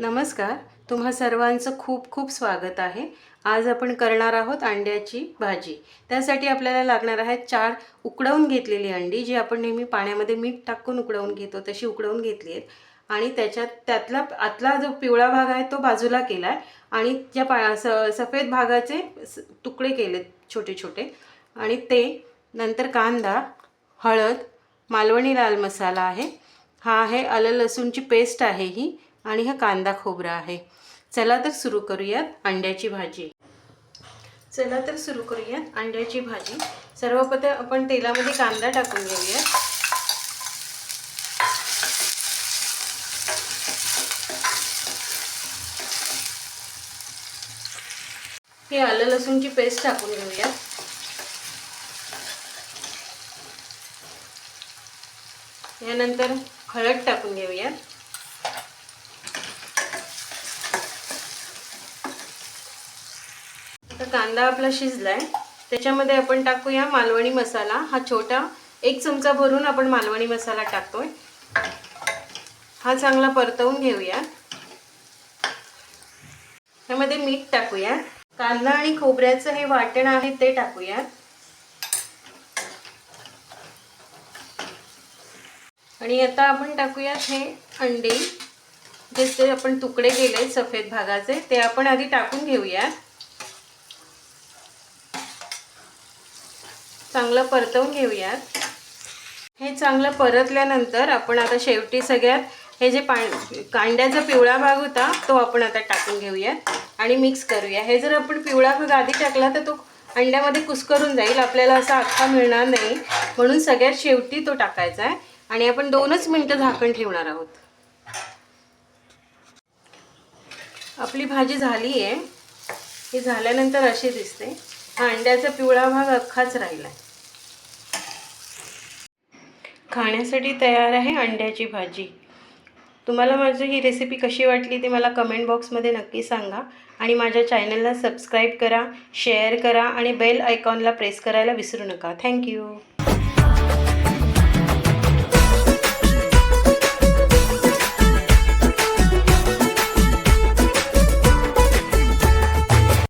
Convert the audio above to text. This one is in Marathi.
नमस्कार. तुम्हा सर्वांचं खूप खूप स्वागत आहे. आज आपण करणार आहोत अंड्याची भाजी. त्यासाठी आपल्याला लागणार आहेत चार उकडवून घेतलेली अंडी जी आपण नेहमी पाण्यामध्ये मीठ टाकून उकडवून घेतो तशी उकडवून घेतली आहेत. आणि त्याच्यात त्यातला आतला जो पिवळा भाग आहे तो बाजूला केला आहे आणि ज्या पा स सफेद भागाचे स- तुकडे केलेत छोटे छोटे. आणि ते नंतर कांदा हळद मालवणी लाल मसाला आहे. हा आहे आलं लसूणची पेस्ट आहे ही. आणि हा कांदा खोबरा आहे. चला तर सुरू करूयात अंड्याची भाजी. चला तर सुरू करूयात अंड्याची भाजी. सर्वप्रथम आपण तेलामध्ये कांदा टाकून घेऊयात. हे आलं लसूणची पेस्ट टाकून घेऊयात. यानंतर हळद टाकून घेऊयात. तर कांदा आपला शिजलाय. त्याच्यामध्ये आपण टाकूया मालवणी मसाला. हा छोटा एक चमचा भरून आपण मालवणी मसाला टाकतोय. हा चांगला परतवून घेऊया. त्यामध्ये मीठ टाकूया. कांदा आणि खोबऱ्याचं हे वाटण आहे ते टाकूया. आणि आता आपण टाकूयात हे अंडे. जे आपण तुकडे केले सफेद भागाचे ते आपण आधी टाकून घेऊया चांगलं परतवून घेऊयात. हे चांगलं परतल्यानंतर आपण आता शेवटी सगळ्यात हे जे पा कांड्याचा पिवळा भाग होता तो आपण आता टाकून घेऊयात आणि मिक्स करूया. हे जर आपण पिवळा भाग आधी टाकला तर तो अंड्यामध्ये कुस्करून जाईल. आपल्याला असा अख्खा मिळणार नाही. म्हणून सगळ्यात शेवटी तो टाकायचा आहे आणि आपण दोनच मिनटं झाकण ठेवणार आहोत. आपली भाजी झाली आहे. ही झाल्यानंतर अशी दिसते. हा अंड्याचा पिवळा भाग अख्खाच राहिला आहे खाण्यासाठी तयार आहे अंड्याची भाजी. तुम्हाला माझी ही रेसिपी कशी वाटली ते मला कमेंट बॉक्समध्ये नक्की सांगा आणि माझ्या चॅनलला सबस्क्राईब करा शेअर करा आणि बेल आयकॉनला प्रेस करायला विसरू नका. थँक्यू